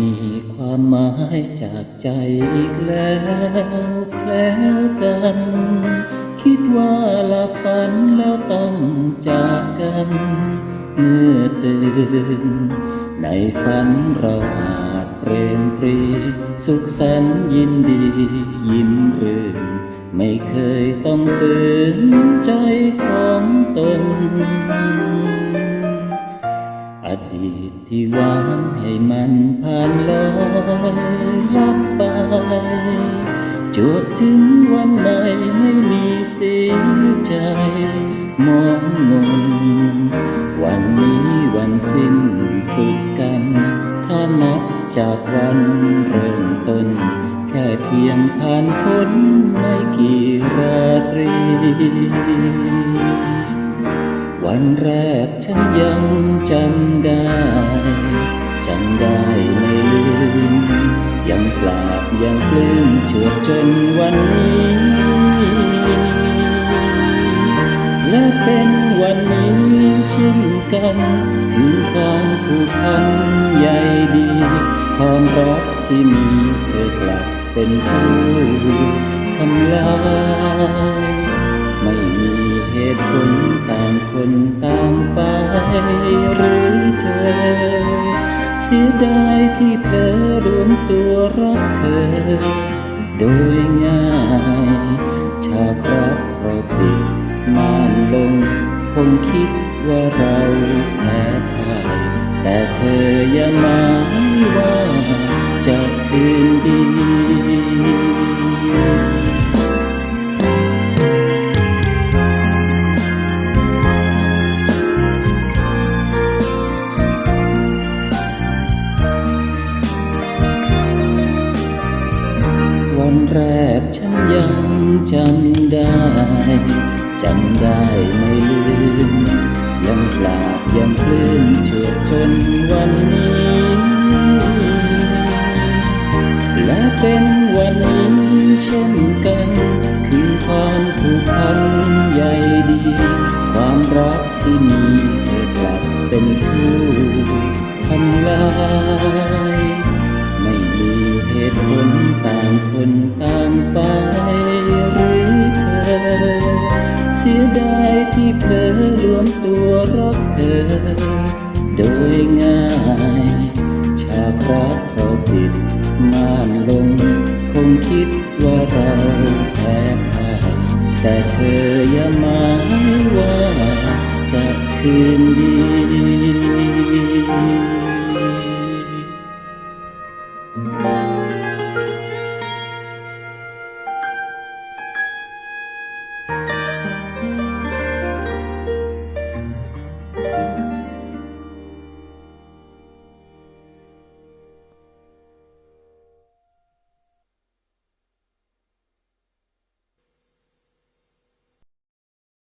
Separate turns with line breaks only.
มีความหมายจากใจอีกแล้วแคล้วกัน คิดว่าหลับฝันแล้วต้องจากกัน เมื่อตื่น ในฝันเราอาจเปรมปรี สุขสันยินดี ยิ้มรื่นไม่เคยต้องฝืนใจของตน ที่หวานให้มันผ่านลอยลับไปจวบถึงวันใหม่ไม่มีเสียใจมองมนวันนี้วันสิ้นสุดกัน ถ้านับจากวันเริ่มต้น แค่เพียงผ่านพ้นไม่กี่ราตรี วันแรกฉันยังจำได้ จำได้ไม่ลืม ยังปราบยังปลื้มชวดจนวันนี้ และเป็นวันนี้เช่นกัน คือความผูกพันใหญ่ดี ความรักที่มีเธอกลับเป็นผู้ทำลาย สียดายที่เพลอรวมตัวรักเธอ โดยง่าย ชาครักเราผิดมานลง คงคิดว่าเราแพ้พ่ายแต่เธออย่าหมายว่าจะคืนดี จำได้ จำได้ไม่ลืม ยังปลาบยังปลื้มชวดจนวันนี้ และเป็นวันนี้เช่น อโดยง่ายชาพรักเราปิดม่านลงคงคิดว่าเราแพ้พ่ายแต่เธออย่าหมายว่าจะคืนดี